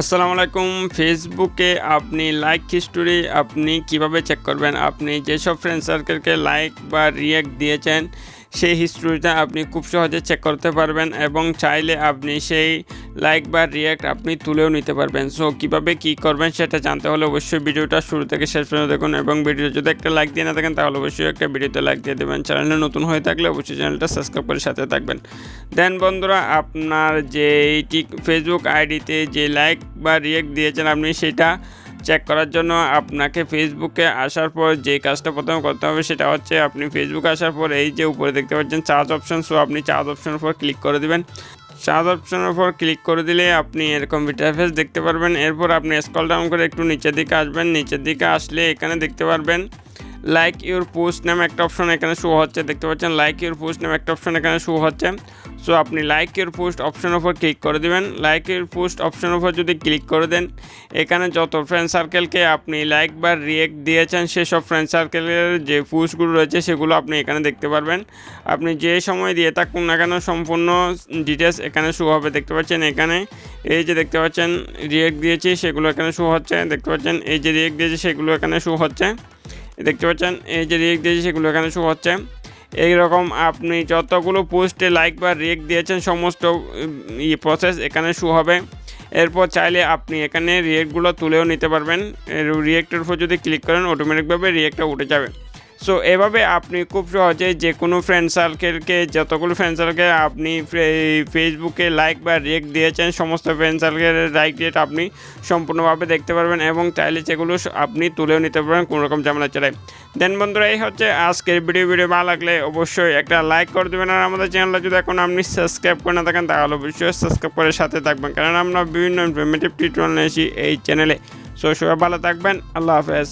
আসসালামু আলাইকুম। ফেসবুকে আপনি লাইক হিস্টোরি আপনি কীভাবে চেক করবেন? আপনি যেসব ফ্রেন্ড সার্কেলকে লাইক বা রিয়াক্ট দিয়েছেন সেই হিস্টোরিটা আপনি খুব সহজে চেক করতে পারবেন এবং চাইলে আপনি সেই লাইক বা রিয়াক্ট আপনি তুলেও নিতে পারবেন। সো কীভাবে কি করবেন সেটা জানতে হলে অবশ্যই ভিডিওটা শুরু থেকে শেষ পর্যন্ত দেখুন এবং ভিডিও যদি একটা লাইক দিয়ে না থাকেন, তাহলে অবশ্যই একটা ভিডিওতে লাইক দিয়ে দেবেন। চ্যানেলে নতুন হয়ে থাকলে অবশ্যই চ্যানেলটা সাবস্ক্রাইব করে সাথে থাকবেন। দেন বন্ধুরা, আপনার যে ফেসবুক আইডিতে যে লাইক বা রিয়েক্ট দিয়েছেন আপনি, সেটা চেক করার জন্য আপনাকে ফেসবুকে আসার পর যে কাজটা প্রথমে করতে হবে সেটা হচ্ছে আপনি ফেসবুকে আসার পর এই যে উপরে দেখতে পাচ্ছেন চার্জ অপশন সো আপনি চার্জ অপশনের উপর ক্লিক করে দিবেন। চার্জ অপশনের উপর ক্লিক করে দিলে আপনি এরকম ইন্টারফেস দেখতে পারবেন। এরপর আপনি স্ক্রল ডাউন করে একটু নিচের দিকে আসবেন। নিচের দিকে আসলে এখানে দেখতে পারবেন লাইক ইউর পোস্ট নামে একটা অপশন এখানে শো হচ্ছে। দেখতে পাচ্ছেন লাইক ইউর পোস্ট নামে একটা অপশন এখানে শো হচ্ছে। সো আপনি লাইক ইউর পোস্ট অপশনের উপর ক্লিক করে দিবেন। লাইক ইউর পোস্ট অপশনের উপর যদি ক্লিক করে দেন, এখানে যত ফ্রেন্ড সার্কেলকে আপনি লাইক বা রিয়েক্ট দিয়েছেন, সেসব ফ্রেন্ড সার্কেলের যে পোস্টগুলো রয়েছে, সেগুলো আপনি এখানে দেখতে পারবেন। আপনি যে সময় দিয়ে থাকুন না কেন, সম্পূর্ণ ডিটেলস এখানে শো হবে। দেখতে পাচ্ছেন এখানে, এই যে দেখতে পাচ্ছেন রিয়েক্ট দিয়েছি, সেগুলো এখানে শো হচ্ছে। দেখতে পাচ্ছেন, এই যে রিয়েক্ট দিয়েছি, সেগুলো এখানে শো হচ্ছে। দেখতে পাচ্ছেন, এই যে রিয়েক্ট দিয়েছি, সেগুলো এখানে শো হচ্ছে। এইরকম আপনি যতগুলো পোস্টে লাইক বা রেক দিয়েছেন, সমস্ত প্রসেস এখানে শু হবে। এরপর চাইলে আপনি এখানে রিয়েক্টগুলো তুলেও নিতে পারবেন। রিয়েক্টের উপর যদি ক্লিক করেন অটোমেটিকভাবে রিয়েক্টটা উঠে যাবে। সো এভাবে আপনি খুব সহজে যে কোনো ফ্রেন্ড সার্কেলকে যতগুলো ফ্রেন্ড সার্কেল আপনি ফেসবুকে লাইক বা রেক দিয়েছেন, সমস্ত ফ্রেন্ড সার্কেলের লাইক রেট আপনি সম্পূর্ণভাবে দেখতে পারবেন এবং চাইলে সেগুলো আপনি তুলেও নিতে পারবেন কোনো রকম ঝামেলা ছাড়াই। দেন বন্ধুরা, এই হচ্ছে আজকের ভিডিও ভিডিও ভালো লাগলে অবশ্যই একটা লাইক করে দেবেন আর আমাদের চ্যানেলটা যদি এখন আপনি সাবস্ক্রাইব করে না থাকেন, তাহলে অবশ্যই সাবস্ক্রাইব করে সাথে থাকবেন। কারণ আমরা বিভিন্ন ইনফরমেটিভ টিউটোরিয়াল নিয়েছি এই চ্যানেলে সো সবাই ভালো থাকবেন। আল্লাহ হাফেজ।